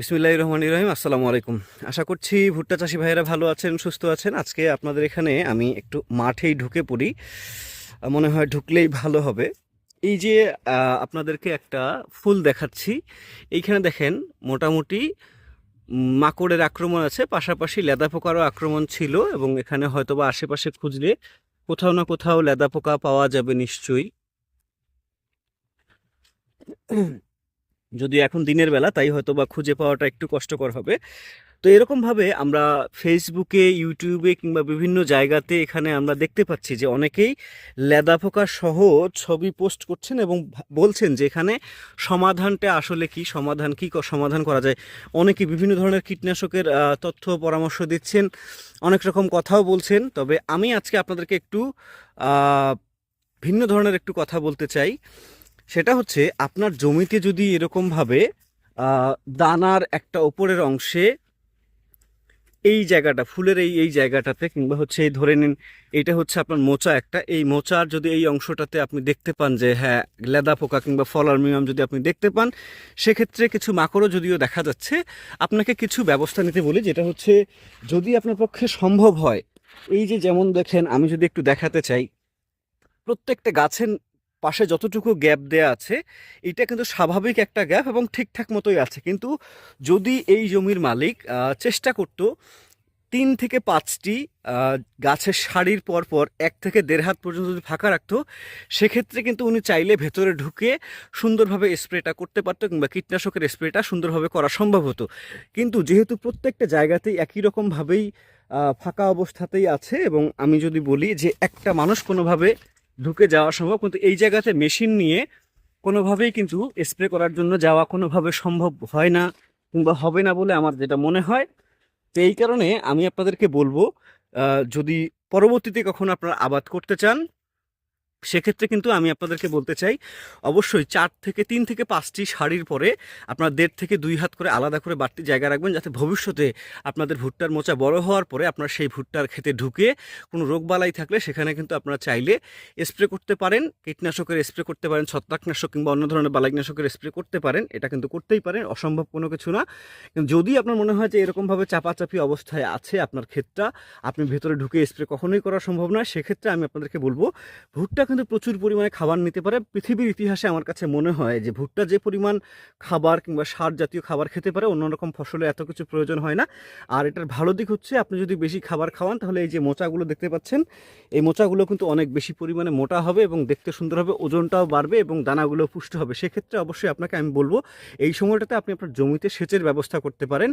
বিসমিল্লাহ রহমান রহিম, আসসালামু আলাইকুম। আশা করছি ভুট্টা চাষি ভাইয়েরা ভালো আছেন, সুস্থ আছেন। আজকে আপনাদের এখানে আমি একটু মাঠেই ঢুকে পড়ি। মনে হয় ঢুকলেই ভালো হবে। এই যে আপনাদেরকে একটা ফুল দেখাচ্ছি। এইখানে দেখেন, মোটামুটি মাকড়ের আক্রমণ আছে, পাশাপাশি লেদা পোকারও আক্রমণ ছিল এবং এখানে হয়তোবা আশেপাশে খুঁজলে কোথাও না কোথাও লেদা পোকা পাওয়া যাবে নিশ্চয়ই। যদি এখন দিনের বেলা, তাই হয়তো বা খুঁজে পাওয়াটা একটু কষ্টকর হবে। তো এরকমভাবে আমরা ফেসবুকে ইউটিউবে কিংবা বিভিন্ন জায়গাতে এখানে আমরা দেখতে পাচ্ছি যে অনেকেই লেদা পোকা সহ ছবি পোস্ট করছেন এবং বলছেন যে এখানে সমাধানটা আসলে কি, সমাধান ক- সমাধান করা যায়। অনেকে বিভিন্ন ধরনের কীটনাশকের তথ্য পরামর্শ দিচ্ছেন, অনেক রকম কথাও বলছেন। তবে আমি আজকে আপনাদেরকে একটু ভিন্ন ধরনের একটু কথা বলতে চাই। সেটা হচ্ছে আপনার জমিতে যদি এরকমভাবে দানার একটা ওপরের অংশে এই জায়গাটা, ফুলের এই এই জায়গাটাতে কিংবা হচ্ছে এই ধরে নিন, এটা হচ্ছে আপনার মোচা একটা, এই মোচার যদি এই অংশটাতে আপনি দেখতে পান যে হ্যাঁ লেদা পোকা কিংবা ফলারমিয়াম যদি আপনি দেখতে পান, সেক্ষেত্রে কিছু মাকড়ও যদিও দেখা যাচ্ছে, আপনাকে কিছু ব্যবস্থা নিতে বলি, যেটা হচ্ছে যদি আপনার পক্ষে সম্ভব হয়, এই যে যেমন দেখেন, আমি যদি একটু দেখাতে চাই, প্রত্যেকটা গাছের পাশে যতটুকু গ্যাপ দেয়া আছে, এটা কিন্তু স্বাভাবিক একটা গ্যাপ এবং ঠিকঠাক মতোই আছে। কিন্তু যদি এই জমির মালিক চেষ্টা করত তিন থেকে পাঁচটি গাছের সারির পর পর এক থেকে দেড় হাত পর্যন্ত যদি ফাঁকা রাখতো, সেক্ষেত্রে কিন্তু উনি চাইলে ভেতরে ঢুকে সুন্দরভাবে স্প্রেটা করতে পারতো কিংবা কীটনাশকের স্প্রেটা সুন্দরভাবে করা সম্ভব হতো। কিন্তু যেহেতু প্রত্যেকটা জায়গাতেই একই রকমভাবেই ফাঁকা অবস্থাতেই আছে এবং আমি যদি বলি যে একটা মানুষ কোনোভাবে ঢুকে যাওয়া সম্ভব, কিন্তু এই জায়গাতে মেশিন নিয়ে কোনোভাবেই কিন্তু স্প্রে করার জন্য যাওয়া কোনোভাবে সম্ভব হয় না কিংবা হবে না বলে আমার যেটা মনে হয়। তো এই কারণে আমি আপনাদেরকে বলব যদি পরবর্তীতে কখন আপনারা আবাদ করতে চান সেক্ষেত্রে কিন্তু আমি আপনাদেরকে বলতে চাই, অবশ্যই চার থেকে তিন থেকে পাঁচটি শাড়ির পরে আপনার দেড় থেকে দুই হাত করে আলাদা করে বাড়তি জায়গা রাখবেন যাতে ভবিষ্যতে আপনাদের ভুট্টার মোচা বড় হওয়ার পরে আপনার সেই ভুট্টার খেতে ঢুকে কোনো রোগবালাই থাকলে সেখানে কিন্তু আপনারা চাইলে স্প্রে করতে পারেন, কীটনাশকের স্প্রে করতে পারেন, ছত্রাকনাশক কিংবা অন্য ধরনের বালাইনাশকের স্প্রে করতে পারেন, এটা কিন্তু করতেই পারেন, অসম্ভব কোনো কিছু না। কিন্তু যদি আপনার মনে হয় যে এরকমভাবে চাপাচাপি অবস্থায় আছে আপনার ক্ষেতটা, আপনি ভেতরে ঢুকে স্প্রে কখনোই করা সম্ভব নয়, সেক্ষেত্রে আমি আপনাদেরকে বলব, ভুট্টা কিন্তু প্রচুর পরিমাণে খাবার নিতে পারে। পৃথিবীর ইতিহাসে আমার কাছে মনে হয় যে ভুট্টা যে পরিমাণ খাবার কিংবা সার জাতীয় খাবার খেতে পারে, অন্য রকম ফসলে এত কিছু প্রয়োজন হয় না। আর এটার ভালো দিক হচ্ছে, আপনি যদি বেশি খাবার খাওয়ান, তাহলে এই যে মোচাগুলো দেখতে পাচ্ছেন, এই মোচাগুলো কিন্তু অনেক বেশি পরিমাণে মোটা হবে এবং দেখতে সুন্দর হবে, ওজনটাও বাড়বে এবং দানাগুলো পুষ্ট হবে। সেক্ষেত্রে অবশ্যই আপনাকে আমি বলব, এই সময়টাতে আপনি আপনার জমিতে সেচের ব্যবস্থা করতে পারেন।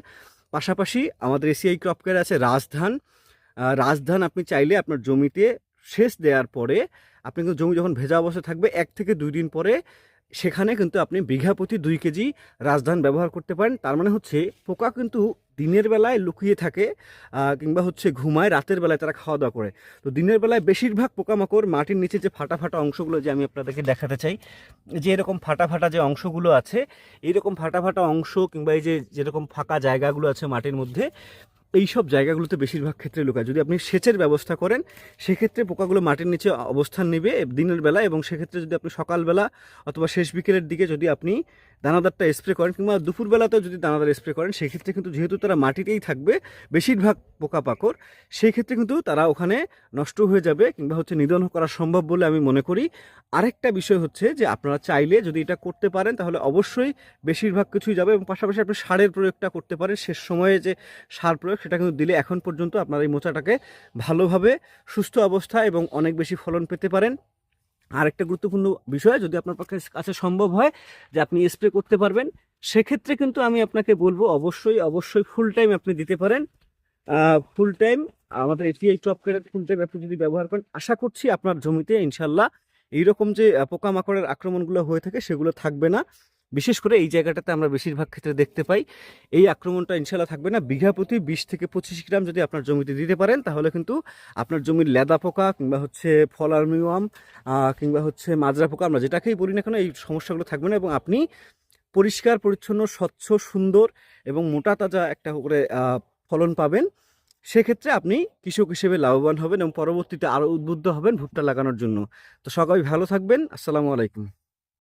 পাশাপাশি আমাদের এসিআই ক্রপ কেয়ার আছে রাজধান। রাজধান আপনি চাইলে আপনার জমিতে সেচ দেওয়ার পরে আপনি কিন্তু জমি যখন ভেজা অবস্থায় থাকবে, এক থেকে দুই দিন পরে সেখানে কিন্তু আপনি বিঘা প্রতি দুই কেজি রাজধান ব্যবহার করতে পারেন। তার মানে হচ্ছে পোকা কিন্তু দিনের বেলায় লুকিয়ে থাকে কিংবা হচ্ছে ঘুমায়, রাতের বেলায় তারা খাওয়া দাওয়া করে। তো দিনের বেলায় বেশিরভাগ পোকামাকড় মাটির নিচে যে ফাটা ফাটা অংশগুলো যে আমি আপনাদেরকে দেখাতে চাই, যে এরকম ফাটা ফাটা যে অংশগুলো আছে এইরকম ফাটা ফাটা অংশ কিংবা এই যে যেরকম ফাঁকা জায়গাগুলো আছে মাটির মধ্যে এই সব জায়গাগুলোতে বেশিরভাগ ক্ষেত্রে লুকায়। যদি আপনি সেচের ব্যবস্থা করেন, সেক্ষেত্রে পোকাগুলো মাটির নিচে অবস্থান নেবে দিনের বেলা এবং সেক্ষেত্রে যদি আপনি সকালবেলা অথবা শেষ বিকেলের দিকে যদি আপনি দানাদারটা স্প্রে করেন কিংবা দুপুরবেলাতেও যদি দানাদার স্প্রে করেন, সেক্ষেত্রে কিন্তু যেহেতু তারা মাটিতেই থাকবে, বেশিরভাগ পোকাপাকড় সেই ক্ষেত্রে কিন্তু তারা ওখানে নষ্ট হয়ে যাবে কিংবা হচ্ছে নিধন করা সম্ভব বলে আমি মনে করি। আরেকটা বিষয় হচ্ছে যে আপনারা চাইলে যদি এটা করতে পারেন, তাহলে অবশ্যই বেশিরভাগ কিছুই যাবে এবং পাশাপাশি আপনি সারের প্রয়োগটা করতে পারেন। শেষ সময়ে যে সার প্রয়োগ, সেটা কিন্তু দিলে এখন পর্যন্ত আপনার এই মোচাটাকে ভালোভাবে সুস্থ অবস্থা এবং অনেক বেশি ফলন পেতে পারেন। আরেকটা গুরুত্বপূর্ণ বিষয় যদি আপনার পক্ষে কাছে সম্ভব হয় যে আপনি স্প্রে করতে পারবেন, সেক্ষেত্রে কিন্তু আমি আপনাকে বলব অবশ্যই অবশ্যই ফুল টাইম আপনি দিতে পারেন। ফুল টাইম আমাদের এটিআই টপ কেটার ফুল টাইম আপনি যদি ব্যবহার করেন, আশা করছি আপনার জমিতে ইনশাল্লাহ এইরকম যে পোকামাকড়ের আক্রমণগুলো হয়ে থাকে সেগুলো থাকবে না। বিশেষ করে এই জায়গাটাতে আমরা বেশিরভাগ ক্ষেত্রে দেখতে পাই এই আক্রমণটা ইনশাল্লাহ থাকবে না। বিঘা প্রতি বিশ থেকে পঁচিশ গ্রাম যদি আপনার জমিতে দিতে পারেন তাহলে কিন্তু আপনার জমির লেদা পোকা কিংবা হচ্ছে আহ, কিংবা হচ্ছে মাজরা পোকা আমরা যেটাকেই বলি না কেন এই সমস্যাগুলো থাকবে না। এবং আপনি পরিষ্কার পরিচ্ছন্ন স্বচ্ছ সুন্দর এবং মোটা তাজা একটা করে ফলন পাবেন। সেক্ষেত্রে আপনি কৃষক হিসেবে লাভবান হবেন এবং পরবর্তীতে আরও উদ্বুদ্ধ হবেন ভুট্টা লাগানোর জন্য। তো সবাই ভালো থাকবেন। আসসালামু আলাইকুম।